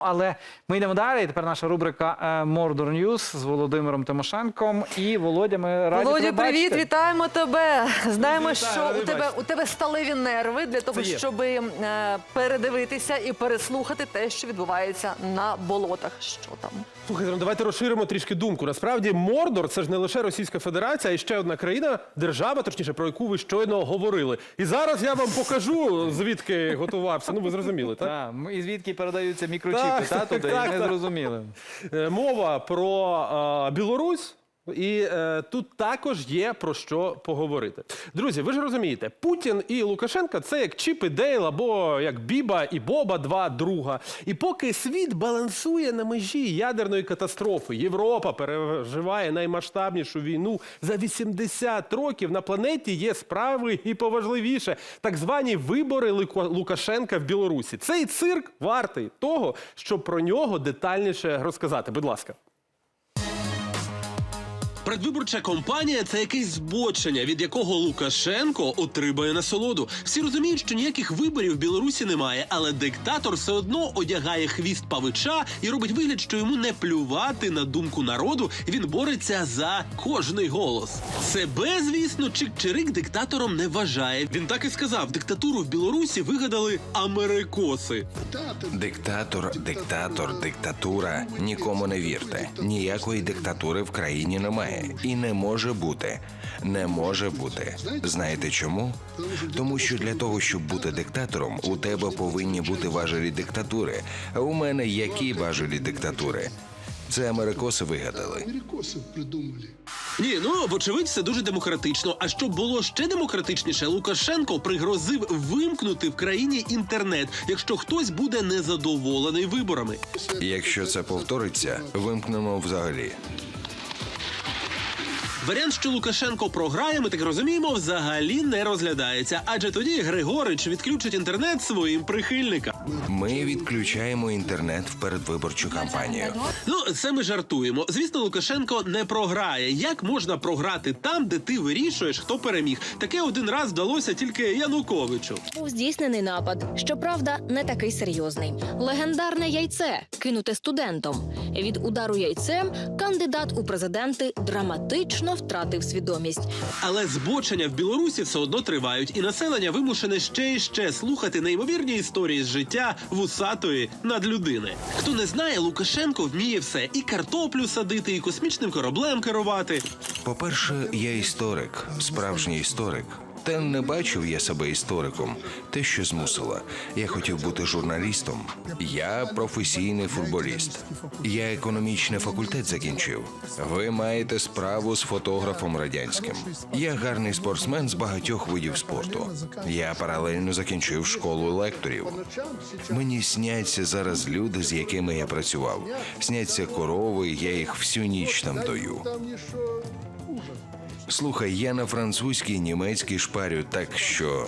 Але ми йдемо далі. Тепер наша рубрика е, Мордор Ньюс з Володимиром Тимошенком і Володя. Ми раді Володя, тебе привіт, бачити. вітаємо тебе. Знаємо, Вітаю, що у тебе бачити. у тебе сталеві нерви для того, Це щоб е, передивитися і переслухати те, що відбувається на болотах. Що там? Слухайте, ну давайте розширимо трішки думку. Насправді, Мордор це ж не лише Російська Федерація, а ще одна країна, держава, точніше, про яку ви щойно говорили. І зараз я вам покажу, звідки готувався. Ну, ви зрозуміли, так? Так, і звідки передаються мікрочіпи, та, туди, так, не так. зрозуміли. Е, Мова про е, Білорусь. І е, тут також є про що поговорити. Друзі, ви ж розумієте, Путін і Лукашенка це як Чіп і Дейл або як Біба і Боба, два друга. І поки світ балансує на межі ядерної катастрофи, Європа переживає наймасштабнішу війну за 80 років. На планеті є справи і поважливіше так звані вибори Лука- Лукашенка в Білорусі. Цей цирк вартий того, щоб про нього детальніше розказати. Будь ласка. Предвиборча кампанія це якесь збочення, від якого Лукашенко отримає насолоду. Всі розуміють, що ніяких виборів в Білорусі немає, але диктатор все одно одягає хвіст павича і робить вигляд, що йому не плювати на думку народу. Він бореться за кожний голос. Себе, звісно, Чик-Чирик диктатором не вважає. Він так і сказав: диктатуру в Білорусі вигадали америкоси. Диктатор, диктатор, диктатура. Нікому не вірте. Ніякої диктатури в країні немає. І не може бути. Не може бути. Знаєте чому? Тому що для того, щоб бути диктатором, у тебе повинні бути важелі диктатури. А у мене які важелі диктатури? Це америкоси вигадали. Ні, ну вочевидь, все дуже демократично. А щоб було ще демократичніше, Лукашенко пригрозив вимкнути в країні інтернет, якщо хтось буде незадоволений виборами. Якщо це повториться, вимкнемо взагалі. Варіант, що Лукашенко програє, ми так розуміємо, взагалі не розглядається. Адже тоді Григорич відключить інтернет своїм прихильникам. Ми відключаємо інтернет в передвиборчу кампанію. Ну, це ми жартуємо. Звісно, Лукашенко не програє. Як можна програти там, де ти вирішуєш, хто переміг? Таке один раз вдалося тільки Януковичу. Був здійснений напад. Щоправда, не такий серйозний. Легендарне яйце кинуте студентом. Від удару яйцем кандидат у президенти драматично втратив свідомість. Але збочення в Білорусі все одно тривають, і населення вимушене ще і ще слухати неймовірні історії з життя вусатої надлюдини. Хто не знає, Лукашенко вміє все: і картоплю садити, і космічним кораблем керувати. По-перше, я історик, справжній історик. Та не бачив я себе істориком. Те, що змусило. Я хотів бути журналістом. Я професійний футболіст. Я економічний факультет закінчив. Ви маєте справу з фотографом радянським. Я гарний спортсмен з багатьох видів спорту. Я паралельно закінчив школу лекторів. Мені сняться зараз люди, з якими я працював. Сняться корови, я їх всю ніч там дою. Там еще ужас. Слухай, я на французькій, німецькій шпарю, так що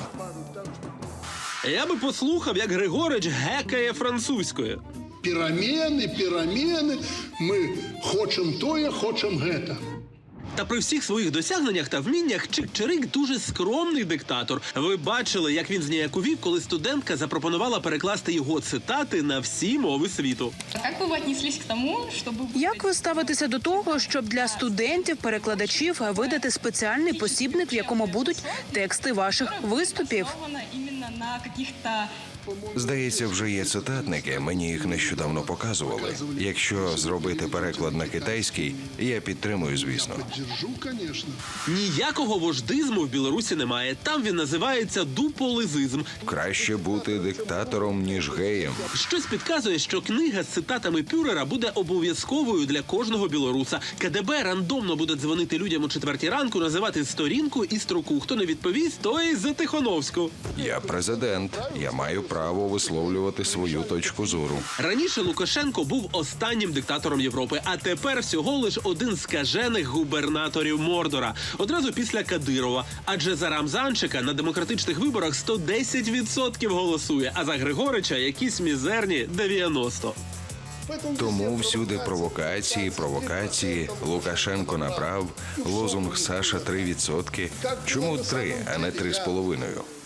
Я би послухав, як Григорич гекає французькою. Перемены, перемены. Мы хочем тое, хочем гета. Та при всіх своїх досягненнях та вміннях Чик-Чирик дуже скромний диктатор. Ви бачили, як він зніяковів, коли студентка запропонувала перекласти його цитати на всі мови світу. Как бы вы отнеслись к тому, чтобы... Як ви ставитеся до того, щоб для студентів, перекладачів видати спеціальний посібник, в якому будуть тексти ваших виступів? Основано именно на каких-то здається, вже є цитатники. Мені їх нещодавно показували. Якщо зробити переклад на китайський, я підтримую, звісно. Ніякого вождизму в Білорусі немає. Там він називається дуполизизм. Краще бути диктатором ніж геєм. Щось підказує, що книга з цитатами Пюрера буде обов'язковою для кожного білоруса. КДБ рандомно буде дзвонити людям у четвертій ранку, називати сторінку і строку. Хто не відповість, той за Тихоновську. Я президент. Я маю право висловлювати свою точку зору. Раніше Лукашенко був останнім диктатором Європи, а тепер всього лиш один з кажених губернаторів Мордора. Одразу після Кадирова. Адже за Рамзанчика на демократичних виборах 110% голосує, а за Григорича якісь мізерні 90%. Тому всюди провокації, провокації. Лукашенко набрав лозунг Саша 3%. Чому 3, а не 3,5?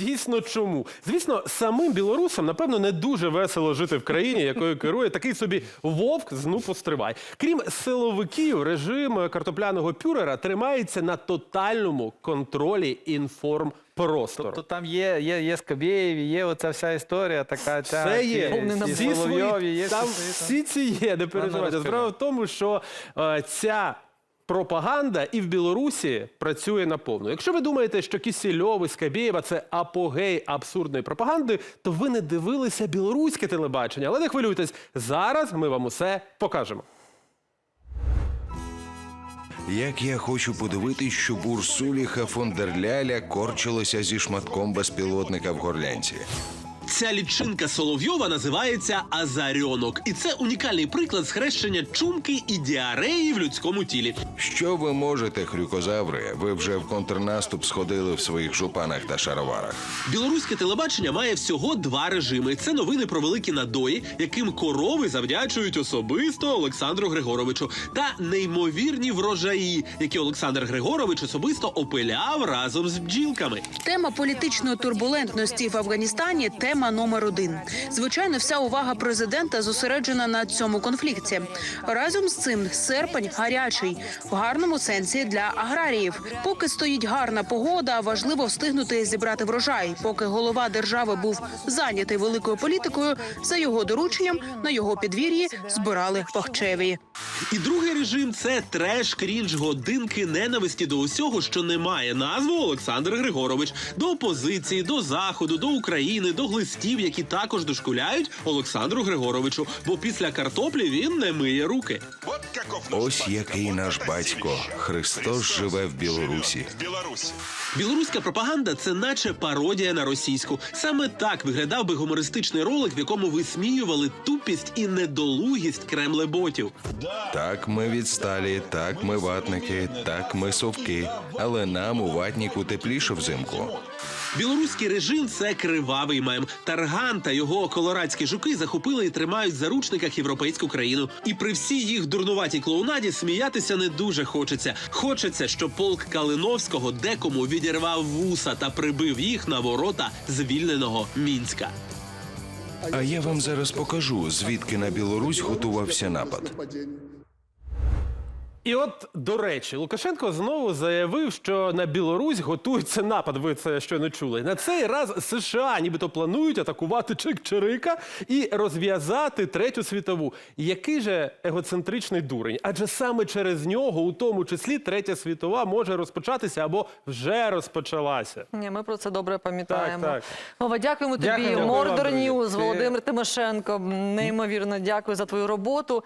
Дійсно чому? Звісно, самим білорусам, напевно, не дуже весело жити в країні, якою керує такий собі вовк з ну постривай. Крім силовиків, режим картопляного пюрера тримається на тотальному контролі інформпростору. Тобто там є, є, є Скабєєві, є оця вся історія, така ця, Все є. Всі свої, є там всі- ці є, не переживайте. Справа в тому, що е, ця пропаганда і в Білорусі працює наповну. Якщо ви думаєте, що Кісільов і Скабєєва – це апогей абсурдної пропаганди, то ви не дивилися білоруське телебачення. Але не хвилюйтесь, зараз ми вам усе покажемо. Як я хочу подивитись, щоб Урсуліха фон дер Ляля корчилася зі шматком безпілотника в горлянці. Ця лічинка Соловйова називається азарьонок, і це унікальний приклад схрещення чумки і діареї в людському тілі. Що ви можете, хрюкозаври? Ви вже в контрнаступ сходили в своїх жупанах та шароварах. Білоруське телебачення має всього два режими: це новини про великі надої, яким корови завдячують особисто Олександру Григоровичу, та неймовірні врожаї, які Олександр Григорович особисто опиляв разом з бджілками. Тема політичної турбулентності в Афганістані тема номер один. Звичайно, вся увага президента зосереджена на цьому конфлікті. Разом з цим серпень гарячий в гарному сенсі для аграріїв. Поки стоїть гарна погода, важливо встигнути зібрати врожай. Поки голова держави був зайнятий великою політикою, за його дорученням на його підвір'ї збирали пахчеві. І другий режим це треш, крінж, годинки ненависті до усього, що не має назву Олександр Григорович, до опозиції, до заходу, до України, до глистів, які також дошкуляють Олександру Григоровичу. Бо після картоплі він не миє руки. Ось який наш батько. Христос живе в Білорусі. Білоруська пропаганда це наче пародія на російську. Саме так виглядав би гумористичний ролик, в якому висміювали тупість і недолугість кремлеботів. Так ми відсталі, так ми ватники, так ми совки. Але нам у ватніку тепліше взимку. Білоруський режим це кривавий мем. Тарган та його колорадські жуки захопили і тримають в заручниках європейську країну. І при всій їх дурнуватій клоунаді сміятися не дуже хочеться. Хочеться, щоб полк Калиновського декому відірвав вуса та прибив їх на ворота звільненого мінська. А я вам зараз покажу, звідки на Білорусь готувався напад. І от, до речі, Лукашенко знову заявив, що на Білорусь готується напад. Ви це щойно чули. На цей раз США нібито планують атакувати Чик-Чирика і розв'язати третю світову. Який же егоцентричний дурень? Адже саме через нього, у тому числі, третя світова може розпочатися або вже розпочалася. Ні, ми про це добре пам'ятаємо. Так, так. Вова, дякуємо тобі. Дякую Мордор. Ньюз, Володимир Тимошенко. Неймовірно дякую за твою роботу.